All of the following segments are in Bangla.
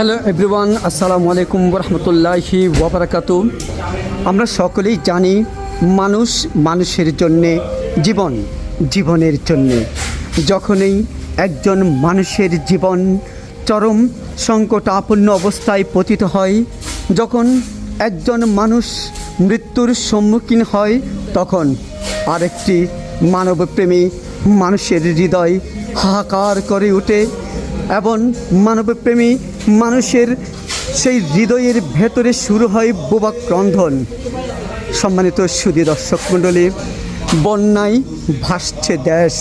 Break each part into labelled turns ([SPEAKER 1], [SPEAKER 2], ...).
[SPEAKER 1] হ্যালো এভরিওয়ান আসসালামু আলাইকুম রহমতুল্লাহি ওবরাকাতু আমরা সকলেই জানি মানুষ মানুষের জন্যে, জীবন জীবনের জন্যে। যখনই একজন মানুষের জীবন চরম সংকটাপন্ন অবস্থায় পতিত হয়, যখন একজন মানুষ মৃত্যুর সম্মুখীন হয়, তখন আরেকটি মানবপ্রেমী মানুষের হৃদয় হাহাকার করে ওঠে এবং মানবপ্রেমী মানুষের সেই হৃদয়ের ভেতরে শুরু হয় বোবা ক্রন্ধন। সম্মানিত সুদী দর্শক মণ্ডলী, বন্যায় ভাসছে দেশ।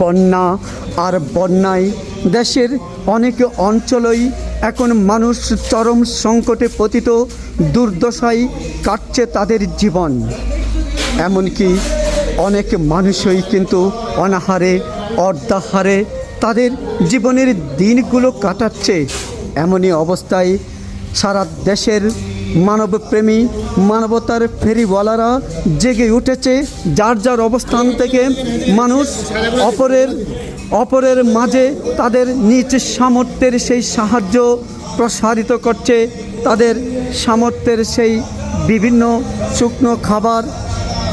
[SPEAKER 1] বন্যা আর বন্যায় দেশের অনেক অঞ্চলই এখন মানুষ চরম সংকটে পতিত, দুর্দশায় কাটছে তাদের জীবন। এমনকি অনেক মানুষই কিন্তু অনাহারে, অর্ধাহারে জীবনের দিনগুলো কাটাচ্ছে এমনই অবস্থায় সারা দেশের মানবপ্রেমী, মানবতার ফেরিওয়ালারা জেগে উঠেছে। যার যার অবস্থান থেকে মানুষ অপরের অপরের মাঝে তাদের নিজ সামর্থ্যের সেই সাহায্য প্রসারিত করছে। তাদের সামর্থ্যের সেই বিভিন্ন শুকনো খাবার,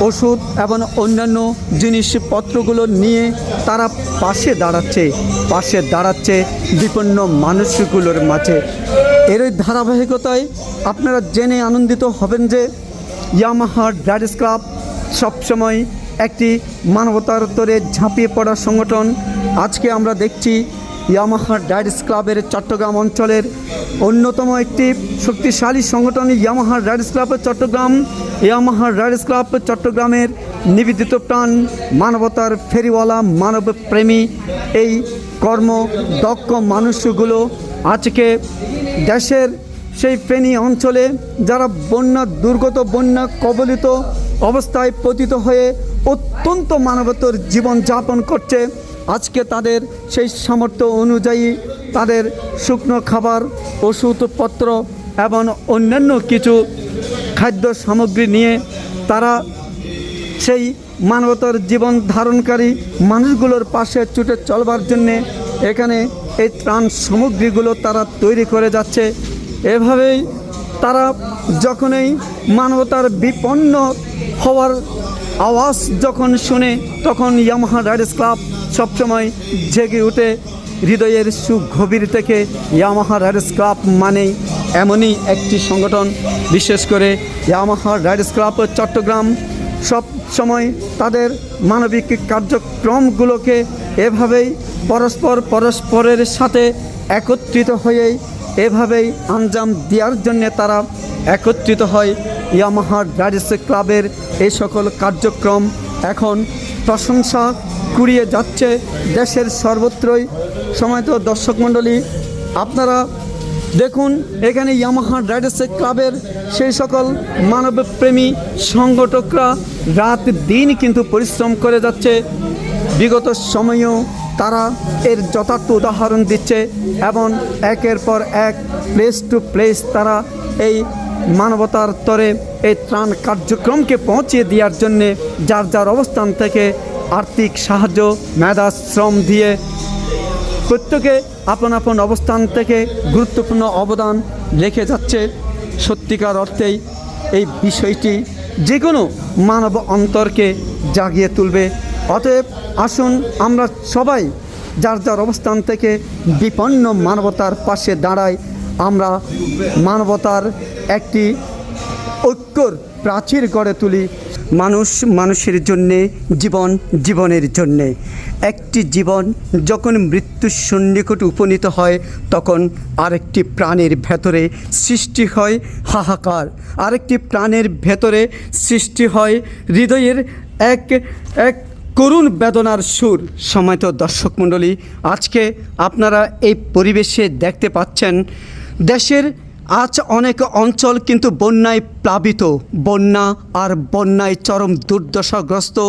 [SPEAKER 1] ওষুধ এবং অন্যান্য জিনিসপত্রগুলো নিয়ে তারা পাশে দাঁড়াচ্ছে পাশে দাঁড়াচ্ছে বিপন্ন মানুষগুলোর মাঝে। এরই ধারাবাহিকতায় আপনারা জেনে আনন্দিত হবেন যে ইয়ামাহা ড্রাইডস ক্লাব সবসময় একটি মানবতার তরে ঝাঁপিয়ে পড়া সংগঠন। আজকে আমরা দেখছি ইয়ামাহা ডাইডস ক্লাবের চট্টগ্রাম অঞ্চলের অন্যতম একটি শক্তিশালী সংগঠন Yamaha rides club Chittagong. Yamaha rides club চট্টগ্রামের নিবেদিত প্রাণ, মানবতার ফেরিওয়ালা, মানবপ্রেমী এই কর্ম দক্ষ মানুষগুলো আজকে দেশের সেই ফেনী অঞ্চলে যারা বন্যা, দুর্গত বন্যা, কবলিত অবস্থায় পতিত হয়ে অত্যন্ত মানবতর জীবনযাপন করছে। আজকে তাদের সেই সামর্থ্য অনুযায়ী তাদের শুকনো খাবার, ওষুধপত্র এবং অন্যান্য কিছু খাদ্য সামগ্রী নিয়ে তারা সেই মানবতার জীবন ধারণকারী মানুষগুলোর পাশে ছুটে চলবার জন্যে এখানে এই ত্রাণ সামগ্রীগুলো তারা তৈরি করে যাচ্ছে। এভাবেই তারা যখনই মানবতার বিপন্ন হওয়ার আওয়াজ যখন শুনে, তখন ইয়ামাহা রাইডার্স ক্লাব সবসময় জেগে উঠে হৃদয়ের সুগভীর থেকে ইয়ামাহা রাইডার্স ক্লাব মানেই এমনই একটি সংগঠন। বিশেষ করে ইয়ামাহা রাইডার্স ক্লাব চট্টগ্রাম সব সময় তাদের মানবিক কার্যক্রমগুলোকে এভাবেই পরস্পর পরস্পরের সাথে একত্রিত হয়েই এভাবেই আঞ্জাম দেওয়ার জন্যে তারা একত্রিত হয়। ইয়ামাহা রাইডার্স ক্লাবের এই সকল কার্যক্রম এখন প্রশংসা কুড়িয়ে যাচ্ছে দেশের সর্বত্রই। সময়ত দর্শক মণ্ডলী, আপনারা দেখুন, এখানে ইয়ামাহা রাইডার্স ক্লাবের সেই সকল মানবপ্রেমী সংগঠকরা রাত দিন কিন্তু পরিশ্রম করে যাচ্ছে। বিগত সময়েও তারা এর যথার্থ উদাহরণ দিচ্ছে এবং একের পর এক প্লেস টু প্লেস তারা এই মানবতার তরে এই ত্রাণ কার্যক্রমকে পৌঁছে দেওয়ার জন্যে যার যার অবস্থান থেকে আর্থিক সাহায্য, মেধা, শ্রম দিয়ে প্রত্যেকে আপন আপন অবস্থান থেকে গুরুত্বপূর্ণ অবদান রেখে যাচ্ছে। সত্যিকার অর্থেই এই বিষয়টি যে কোনো মানব অন্তরকে জাগিয়ে তুলবে। অতএব আসুন আমরা সবাই যার যার অবস্থান থেকে বিপন্ন মানবতার পাশে দাঁড়াই। আমরা মানবতার একটি ঐক্যর প্রাচীর গড়ে তুলি। মানুষ মানুষের জন্যে, জীবন জীবনের জন্যে। একটি জীবন যখন মৃত্যুর সন্নিকটে উপনীত হয়, তখন আরেকটি প্রাণের ভেতরে সৃষ্টি হয় হাহাকার। আরেকটি প্রাণের ভেতরে সৃষ্টি হয় হৃদয়ের এক এক করুণ বেদনার সুর। সময়ত দর্শক মণ্ডলী, আজকে আপনারা এই পরিবেশে দেখতে পাচ্ছেন দেশের আজ অনেক অঞ্চল কিন্তু বন্যায় প্লাবিত। বন্যা আর বন্যায় চরম দুর্দশাগ্রস্ত।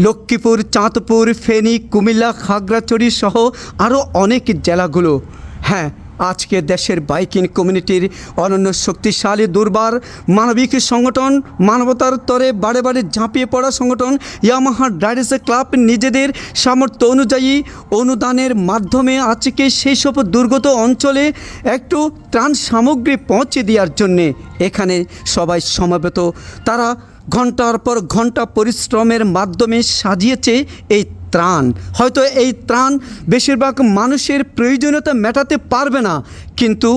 [SPEAKER 1] লক্ষ্মীপুর, চাঁদপুর, ফেনী, কুমিল্লা, খাগড়াছড়ি সহ আরও অনেক জেলাগুলো। হ্যাঁ আজকে দেশের বাইকিং কমিউনিটির অনন্য শক্তিশালী দুর্বার মানবিক সংগঠন মানবতার তরে বারে বারে ঝাঁপিয়ে পড়া সংগঠন ইয়ামাহা রাইডার্স ক্লাব নিজেদের সামর্থ্য অনুযায়ী অনুদানের মাধ্যমে আজকে সেই সব দুর্গত অঞ্চলে একটু ত্রাণ সামগ্রী পৌঁছে দেওয়ার জন্যে এখানে সবাই সমাবেত। তারা ঘণ্টার পর ঘণ্টা পরিশ্রমের মাধ্যমে সাজিয়েছে এই ত্রাণ। হয়তো এই ত্রাণ বেশিরভাগ মানুষের প্রয়োজনীয়তা মেটাতে পারবে না, কিন্তু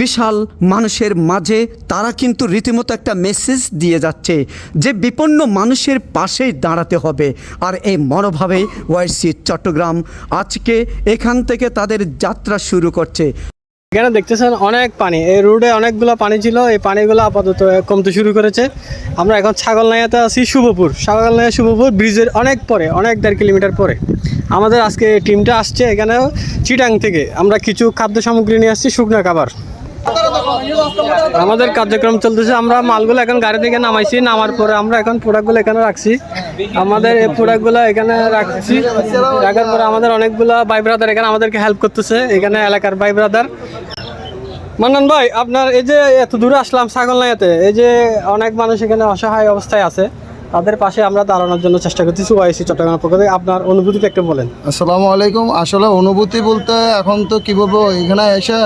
[SPEAKER 1] বিশাল মানুষের মাঝে তারা কিন্তু রীতিমতো একটা মেসেজ দিয়ে যাচ্ছে যে বিপন্ন মানুষের পাশেই দাঁড়াতে হবে। আর এই মনোভাবে ওয়াইসি চট্টগ্রাম আজকে এখান থেকে তাদের যাত্রা শুরু করছে।
[SPEAKER 2] এখানে দেখতেছেন অনেক পানি। এই রোডে অনেকগুলো পানি ছিল, এই পানিগুলো আপাতত কমতে শুরু করেছে। আমরা এখন ছাগল ছাগলনাইয়াতে আছি, শুভপুর। ছাগল ছাগলনাইয়া, শুভপুর ব্রিজের অনেক পরে, অনেক দেড় কিলোমিটার পরে। আমাদের আজকে টিমটা আসছে এখানে চিটাং থেকে। আমরা কিছু খাদ্য সামগ্রী নিয়ে আসছি, শুকনা খাবার। আমাদের কার্যক্রম চলতেছে, আমরা মালগুলো এখন গাড়ি থেকে নামাইছি, নামার পরে আমরা এখন প্রোডাক্টগুলো এখানে রাখছি। আমাদের এই প্রোডাক্টগুলো এখানে রাখছি। রাখার পরে আমাদের অনেকগুলো ভাই ব্রাদার এখানে আমাদেরকে হেল্প করতেছে, এখানে এলাকার ভাই ব্রাদার মান্নান ভাই, আপনার এই যে এত দূরে আসলাম ছাগলনাইয়াতে এই যে অনেক মানুষ এখানে অসহায় অবস্থায় আছে। তাদের পাশে আমরা দাঁড়ানোর জন্য চেষ্টা করতেছি ওয়াইসি চট্টগ্রাম পক্ষ থেকে। আপনার অনুভূতিটা একটু বলেন।
[SPEAKER 3] আসসালামু আলাইকুম। আসলে অনুভূতি বলতে এখন তো কি বলব এখানে এসে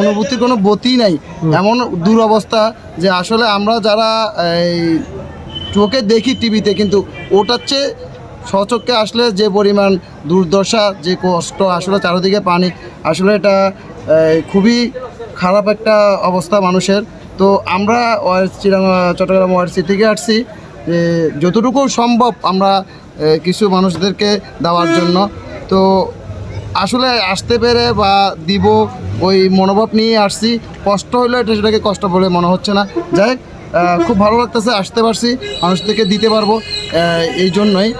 [SPEAKER 3] অনুভূতির কোনো গতি নাই। এমন দুরবস্থা যে আসলে আমরা যারা এই চোখে দেখি টিভিতে কিন্তু ওটার চেয়ে সচক্ষে আসলে যে পরিমাণ দুর্দশা যে কষ্ট আসলে চারিদিকে পানি আসলে এটা খুবই খারাপ একটা অবস্থা মানুষের। তো আমরা ওয়ার চট্টগ্রাম ওয়ারসি থেকে আসছি। যে যতটুকু সম্ভব আমরা কিছু মানুষদেরকে দেওয়ার জন্য। তো আসলে আসতে পেরে বা দিব ওই মনোভাব নিয়ে আসছি। কষ্ট হইল এটা সেটাকে কষ্ট বলে মনে হচ্ছে না। যাই খুব ভালো লাগতেছে আসতে পারছি মানুষদেরকে দিতে পারব এই জন্যই।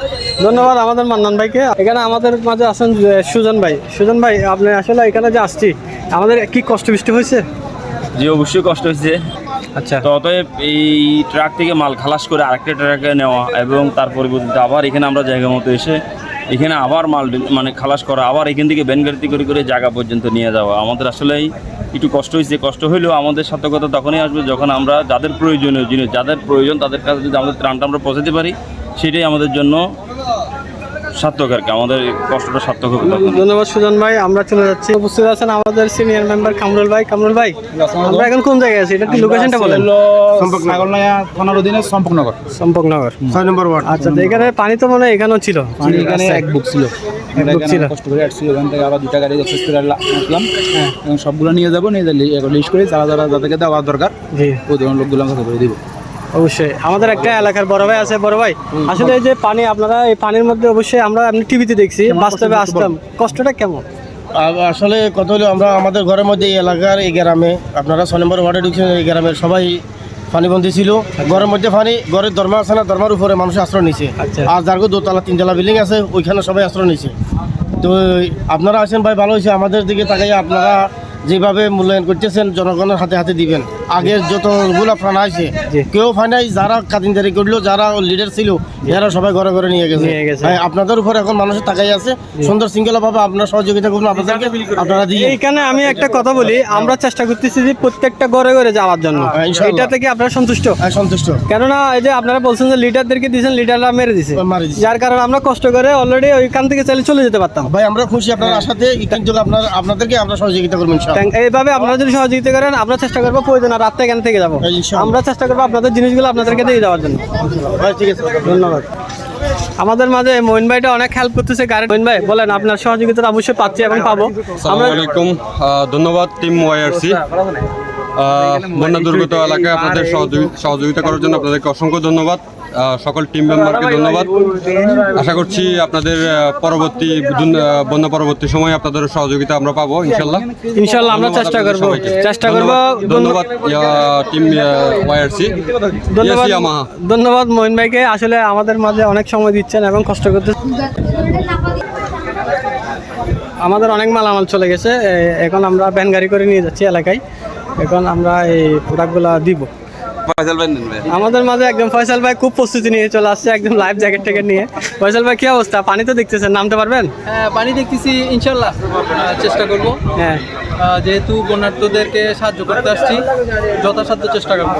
[SPEAKER 2] ধন্যবাদ আমাদের মান্নান ভাইকে। এখানে আমাদের মাঝে আছেন সুজন ভাই। সুজন ভাই আপনি আসলে এখানে যে আসছি আমাদের কি কষ্ট বৃষ্টি হয়েছে?
[SPEAKER 4] জি অবশ্যই কষ্ট হয়েছে।
[SPEAKER 2] আচ্ছা।
[SPEAKER 4] তো অতএব এই ট্রাক থেকে মাল খালাস করে আরেকটা ট্রাকে নেওয়া এবং তার পরিবর্তে আবার এখানে আমরা জায়গা মতো এসে এখানে আবার মাল মানে খালাস করা, আবার এখান থেকে গাড়িতে করে করে জায়গা পর্যন্ত নিয়ে যাওয়া। আমাদের আসলেই একটু কষ্ট হয়েছে। কষ্ট হলেও আমাদের সার্থকতা তখনই আসবে যখন আমরা যাদের প্রয়োজনীয় জিনিস, যাদের প্রয়োজন, তাদের কাছে যদি আমাদের ত্রাণটা আমরা পৌঁছাতে পারি, সেটাই আমাদের জন্য সার্থক আর কি আমাদের কষ্টটা সার্থক হবে
[SPEAKER 2] ধন্যবাদ সুজন ভাই আমরা চলে যাচ্ছি। উপস্থিত আছেন আমাদের সিনিয়র মেম্বার কামরুল ভাই। কামরুল ভাই আমরা এখন কোন জায়গায় আছি? এটা একটু লোকেশনটা বলেন।
[SPEAKER 5] ছাগলনাইয়া থানার অধীনে সম্পকনগর
[SPEAKER 2] সম্পকনগর
[SPEAKER 5] ছয় নম্বর ওয়ার্ড।
[SPEAKER 2] আচ্ছা এখানে পানি তো মনে এখানেও ছিল।
[SPEAKER 5] পানি এখানে এক বুক ছিল। আমরা। কষ্ট করে আসছি ওখান থেকে আবার দুটা গাড়ি এক্সেস করে আসলাম। সবগুলো নিয়ে যাব নিয়ে লিস্ট করে যারা যারা যাদেরকে দেওয়া দরকার
[SPEAKER 2] জি।
[SPEAKER 5] ওই ধরনের লোকগুলো আমাকে করে দিব।
[SPEAKER 2] অবশ্যই। আমাদের একটা এলাকার বড় ভাই আছে বড় ভাই। আসলে এই যে পানি আপনারা এই পানির মধ্যে অবশ্যই আমরা এমনি টিভিতে দেখছি বাস্তবে আসতাম। কষ্টটা কেমন?
[SPEAKER 6] আসলে কত হলো আমরা আমাদের ঘরের মধ্যে এই এলাকার এই গ্রামে আপনারা ছয় নম্বর ওয়ার্ডে ঢুকছেন এই গ্রামের সবাই পানিবন্দী ছিল। ঘরের মধ্যে পানি ঘরের দরমা আছে না দরমার উপরে মানুষ আশ্রয় নিছে।
[SPEAKER 2] আচ্ছা।
[SPEAKER 6] আর যার দোতলা তিনতলা বিল্ডিং আছে ওইখানে সবাই আশ্রয় নিছে। তো আপনারা আছেন ভাই ভালো হয়েছে। আমাদের দিকে তাকাই আপনারা যেভাবে মূল্যায়ন করতেছেন জনগণের হাতে হাতে দিবেন আগের যতগুলো ফান্ড আছে। কেউ ফানাই যারা কাদিনদারি করল যারা লিডার ছিল এরা সবাই ঘরে ঘরে নিয়ে গেছে। ভাই, আপনাদের উপর এখন মানুষের তাকাই আছে। সুন্দর শৃঙ্খলা ভাবে আপনারা সহযোগিতা করুন আপনাদেরকে আপনারা দিয়ে।
[SPEAKER 2] এইখানে আমি একটা কথা বলি আমরা চেষ্টা করতেছি যে প্রত্যেকটা ঘরে ঘরে যাওয়ার জন্য।
[SPEAKER 6] হ্যাঁ,
[SPEAKER 2] এটা থেকে আপনারা সন্তুষ্ট?
[SPEAKER 6] হ্যাঁ, সন্তুষ্ট।
[SPEAKER 2] কেননা এই যে আপনারা বলছেন যে লিডারদেরকে দিয়েছেন লিডাররা মেরে দিছে। যার কারণে আমরা কষ্ট করে অলরেডি ওইখান থেকে চাইলে চলে যেতে পারতাম।
[SPEAKER 6] ভাই আমরা খুশি আপনার আশাতে। কিন্তু আপনার আপনাদেরকে আমরা সহযোগিতা করব ইনশাআল্লাহ।
[SPEAKER 2] এইভাবে আপনারা যদি সহযোগিতা করেন আমরা চেষ্টা করব প্রয়োজন আর রাত এখান থেকে যাব।
[SPEAKER 6] হ্যাঁ,
[SPEAKER 2] আমরা চেষ্টা করব আপনাদের জিনিসগুলো আপনাদেরকে দিয়ে যাওয়ার জন্য।
[SPEAKER 6] ঠিক আছে।
[SPEAKER 2] ধন্যবাদ। আমাদের মাঝে মইন ভাইটা অনেক হেল্প করতেছে গাড়ি মইন ভাই বলেন আপনার সহযোগিতা অবশ্যই পাচ্ছি এবং পাবো।
[SPEAKER 7] আসসালামু আলাইকুম। ধন্যবাদ টিম ওয়াইআরসি বন্যা দুর্গত এলাকায় আপনাদের সহযোগি- সহযোগিতা করার জন্য আপনাদেরকে অসংখ্য ধন্যবাদ। সকল টিম মেম্বারকে ধন্যবাদ। আশা করছি আপনাদের পরবর্তী বন্যা পরবর্তী সময়ে আপনাদের সহযোগিতা আমরা পাবো ইনশাল্লাহ।
[SPEAKER 2] ইনশাল্লাহ আমরা চেষ্টা করব। চেষ্টা করব
[SPEAKER 7] ধন্যবাদ টিম ওয়াইআরসি
[SPEAKER 2] ধন্যবাদ ধন্যবাদ মইন ভাইকে। আসলে আমাদের মাঝে অনেক সময় দিচ্ছেন এবং কষ্ট করতে আমাদের অনেক মালামাল চলে গেছে। এখন আমরা ভ্যান গাড়ি করে নিয়ে যাচ্ছি এলাকায়। এখন আমরা এই প্রোডাক্টগুলো দিব। আমাদের মাঝে একদম ফয়সাল ভাই খুব প্রস্তুতি নিয়ে চলে আসছে একদম লাইফ জ্যাকেট ট্যাকেট নিয়ে। ফয়সাল ভাই কি অবস্থা? পানি তো দেখতেছেন নামতে পারবেন?
[SPEAKER 8] হ্যাঁ পানি দেখতেছি ইনশাল্লাহ। চেষ্টা করব।
[SPEAKER 2] হ্যাঁ।
[SPEAKER 8] যেহেতু বন্যার্থদেরকে সাহায্য করতে আসছি যথাসাধ্য চেষ্টা করব।